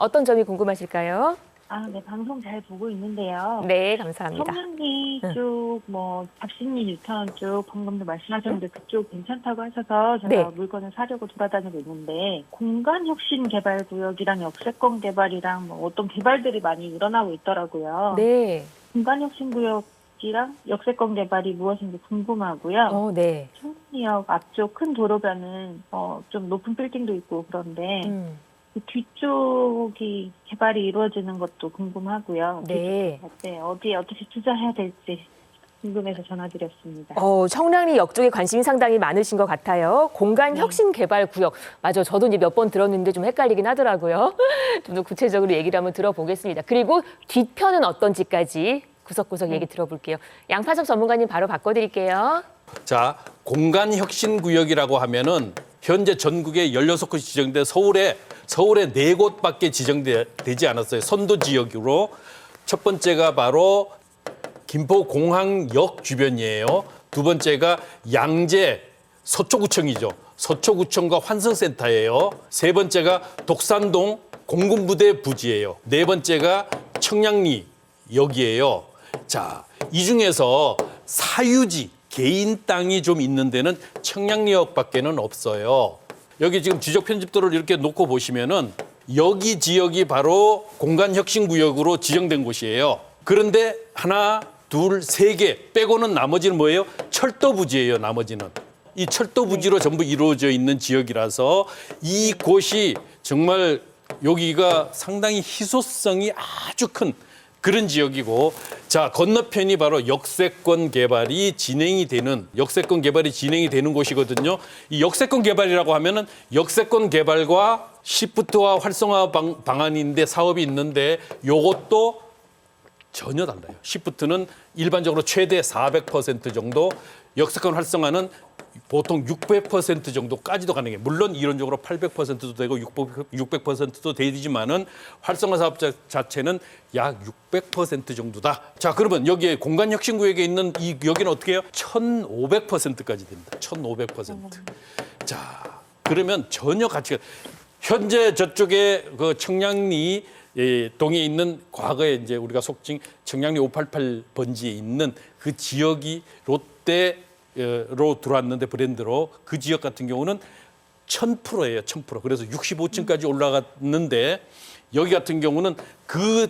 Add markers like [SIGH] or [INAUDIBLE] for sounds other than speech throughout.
어떤 점이 궁금하실까요? 아, 네, 방송 잘 보고 있는데요. 네, 감사합니다. 성남리 응. 쪽, 뭐, 잡신리 뉴타운 쪽, 방금도 말씀하셨는데 그쪽 괜찮다고 하셔서 제가 네. 물건을 사려고 돌아다니고 있는데, 공간 혁신 개발 구역이랑 역세권 개발이랑 뭐 어떤 개발들이 많이 일어나고 있더라고요. 네. 공간 혁신 구역 이랑 역세권 개발이 무엇인지 궁금하고요. 어, 네. 청량리역 앞쪽 큰 도로변은 어, 좀 높은 빌딩도 있고 그런데 음, 그 뒤쪽이 개발이 이루어지는 것도 궁금하고요. 네. 네, 어디에 어떻게 투자해야 될지 궁금해서 전화드렸습니다. 어, 청량리 역 쪽에 관심이 상당히 많으신 것 같아요. 공간 네. 혁신 개발 구역. 맞아. 저도 이제 몇 번 들었는데 좀 헷갈리긴 하더라고요. [LAUGHS] 좀 더 구체적으로 얘기를 한번 들어보겠습니다. 그리고 뒤편은 어떤지까지 구석구석 네. 얘기 들어볼게요. 양파석 전문가님 바로 바꿔드릴게요. 자, 공간 혁신 구역이라고 하면은 현재 전국에 16곳이 지정돼 서울에 서울에 네 곳밖에 지정되지 않았어요. 선도 지역으로 첫 번째가 바로 김포 공항역 주변이에요. 두 번째가 양재 서초구청이죠. 서초구청과 환승센터예요. 세 번째가 독산동 공군부대 부지예요. 네 번째가 청량리 역이에요. 자, 이 중에서 사유지 개인 땅이 좀 있는 데는 청량리역 밖에는 없어요. 여기 지금 지적 편집도를 이렇게 놓고 보시면은 여기 지역이 바로 공간 혁신 구역으로 지정된 곳이에요. 그런데 하나, 둘, 세 개 빼고는 나머지는 뭐예요? 철도 부지예요. 나머지는. 이 철도 부지로 전부 이루어져 있는 지역이라서 이 곳이 정말 여기가 상당히 희소성이 아주 큰 그런 지역이고 자 건너편이 바로 역세권 개발이 진행이 되는 역세권 개발이 진행이 되는 곳이거든요. 이 역세권 개발이라고 하면은 역세권 개발과 시프트와 활성화 방, 방안인데 사업이 있는데 요것도 전혀 달라요. 시프트는 일반적으로 최대 400% 정도, 역세권 활성화는 보통 600% 정도까지도 가능해요. 물론 이론적으로 800%도 되고 600%도 되지만은 활성화 사업 자- 자체는 약 600% 정도다. 자, 그러면 여기에 공간 혁신 구역에 있는 이 여기는 어떻게 해요? 1,500%까지 됩니다. 1,500%. 자, 그러면 전혀 가치가 현재 저쪽에 그 청량리 예, 동에 있는 과거에 이제 우리가 속칭 청량리 588 번지에 있는 그 지역이 롯데로 들어왔는데 브랜드로 그 지역 같은 경우는 1000%예요. 1000%. 그래서 65층까지 올라갔는데 여기 같은 경우는 그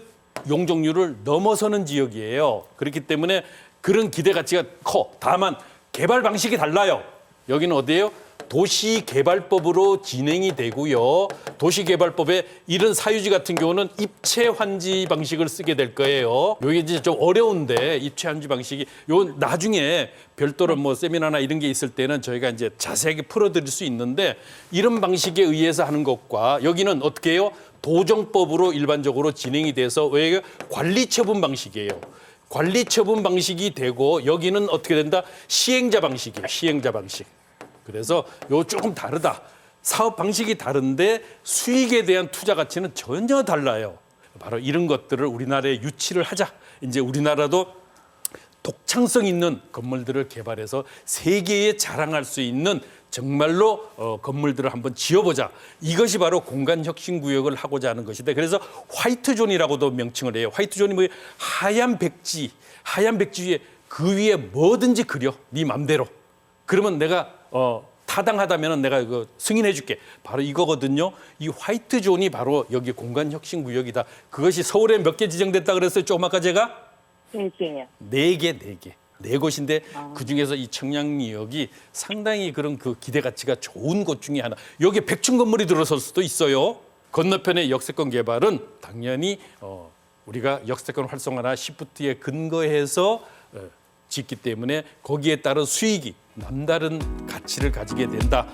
용적률을 넘어서는 지역이에요. 그렇기 때문에 그런 기대 가치가 커. 다만 개발 방식이 달라요. 여기는 어디예요? 도시개발법으로 진행이 되고요. 도시개발법에 이런 사유지 같은 경우는 입체 환지 방식을 쓰게 될 거예요. 여기 이제 좀 어려운데 입체 환지 방식이 요 나중에 별도로 뭐 세미나나 이런 게 있을 때는 저희가 이제 자세하게 풀어드릴 수 있는데 이런 방식에 의해서 하는 것과 여기는 어떻게 해요? 도정법으로 일반적으로 진행이 돼서 왜 관리 처분 방식이에요. 관리 처분 방식이 되고 여기는 어떻게 된다? 시행자 방식이에요. 시행자 방식. 그래서 요 조금 다르다. 사업 방식이 다른데 수익에 대한 투자 가치는 전혀 달라요. 바로 이런 것들을 우리나라에 유치를 하자. 이제 우리나라도 독창성 있는 건물들을 개발해서 세계에 자랑할 수 있는 정말로 어, 건물들을 한번 지어보자. 이것이 바로 공간 혁신 구역을 하고자 하는 것인데 그래서 화이트 존이라고도 명칭을 해요. 화이트 존이 뭐예요? 하얀 백지, 하얀 백지 위에 그 위에 뭐든지 그려. 네 맘대로. 그러면 내가 어, 타당하다면 내가 이거 승인해 줄게. 바로 이거거든요. 이 화이트 존이 바로 여기 공간 혁신 구역이다. 그것이 서울에 몇 개 지정됐다 그랬어요. 조금 아까 제가 네, 네. 네 개, 네 개. 네 곳인데 그 중에서 이 청량리역이 상당히 그런 그 기대 가치가 좋은 곳 중에 하나. 여기 백층 건물이 들어설 수도 있어요. 건너편의 역세권 개발은 당연히 어, 우리가 역세권 활성화나 시프트에 근거해서 어, 짓기 때문에 거기에 따른 수익이 남다른 가치를 가지게 된다.